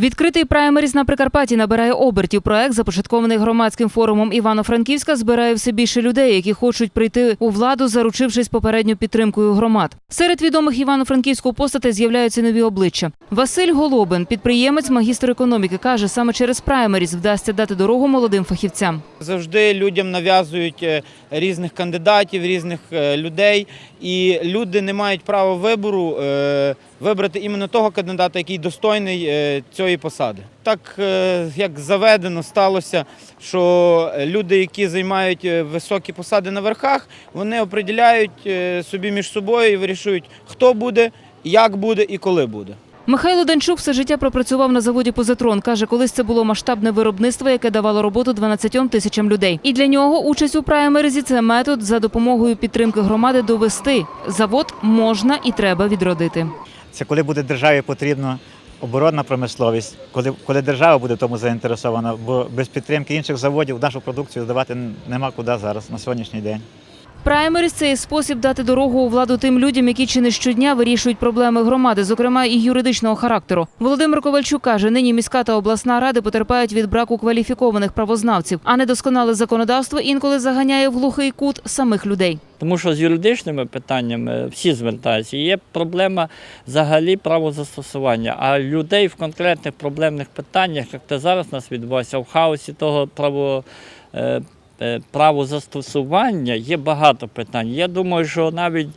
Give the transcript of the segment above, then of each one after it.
Відкритий праймеріз на Прикарпатті набирає обертів. Проект, започаткований громадським форумом Івано-Франківська, збирає все більше людей, які хочуть прийти у владу, заручившись попередньо підтримкою громад. Серед відомих івано-франківського постатей з'являються нові обличчя. Василь Голобин, підприємець, магістр економіки, каже, саме через праймеріз вдасться дати дорогу молодим фахівцям. Завжди людям нав'язують е, різних кандидатів, різних е, людей, і люди не мають права вибору е, вибрати іменно того кандидата, який достойний е, цієї посади. Так е, як заведено сталося, що люди, які займають е, високі посади на верхах, вони определяють е, собі між собою і вирішують, хто буде, як буде і коли буде. Михайло Данчук все життя пропрацював на заводі «Позитрон». Каже, колись це було масштабне виробництво, яке давало роботу 12 тисячам людей. І для нього участь у праймеризі – це метод за допомогою підтримки громади довести. Завод можна і треба відродити. Це коли буде державі потрібна оборонна промисловість, коли, коли держава буде тому заінтересована, бо без підтримки інших заводів нашу продукцію здавати нема куди зараз на сьогоднішній день. Праймеріз – це спосіб дати дорогу у владу тим людям, які чи не щодня вирішують проблеми громади, зокрема і юридичного характеру. Володимир Ковальчук каже, нині міська та обласна ради потерпають від браку кваліфікованих правознавців, а недосконале законодавство інколи заганяє в глухий кут самих людей. Тому що з юридичними питаннями всі звертаються. Є проблема взагалі правозастосування. А людей в конкретних проблемних питаннях, як це зараз у нас відбувається, в хаосі того право, е, застосування є багато питань. Я думаю, що навіть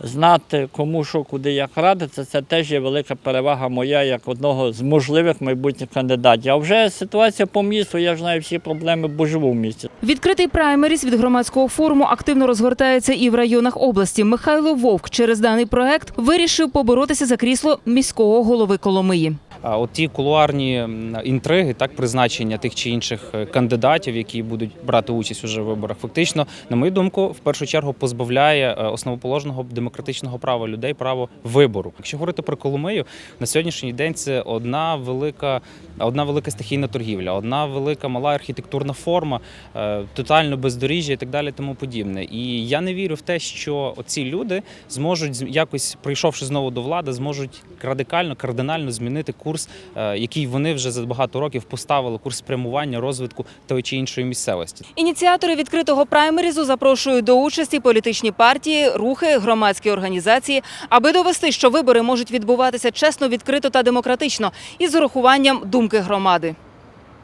знати, кому що, куди, як радиться, це теж є велика перевага моя як одного з можливих майбутніх кандидатів. А вже ситуація по місту, я ж знаю всі проблеми, бо живу в місті. Відкритий праймеріз від громадського форуму активно розгортається і в районах області. Михайло Вовк через даний проект вирішив поборотися за крісло міського голови Коломиї. От ті кулуарні інтриги, так призначення тих чи інших е, кандидатів, які будуть брати участь уже в виборах, фактично, на мою думку, в першу чергу позбавляє е, основоположного демократичного права людей право вибору. Якщо говорити про Коломию, на сьогоднішній день це одна велика, одна велика стихійна торгівля, одна велика мала архітектурна форма, е, тотально бездоріжжя і так далі, тому подібне. І я не вірю в те, що ці люди зможуть якось, прийшовши знову до влади, зможуть радикально, кардинально змінити курс, е, який вони вже за багато років поставили, курс спрямування розвитку тої чи іншої місцевості. Ініціатори відкритого праймерізу запрошують до участі політичні партії, рухи, громадські організації, аби довести, що вибори можуть відбуватися чесно, відкрито та демократично із урахуванням думки громади.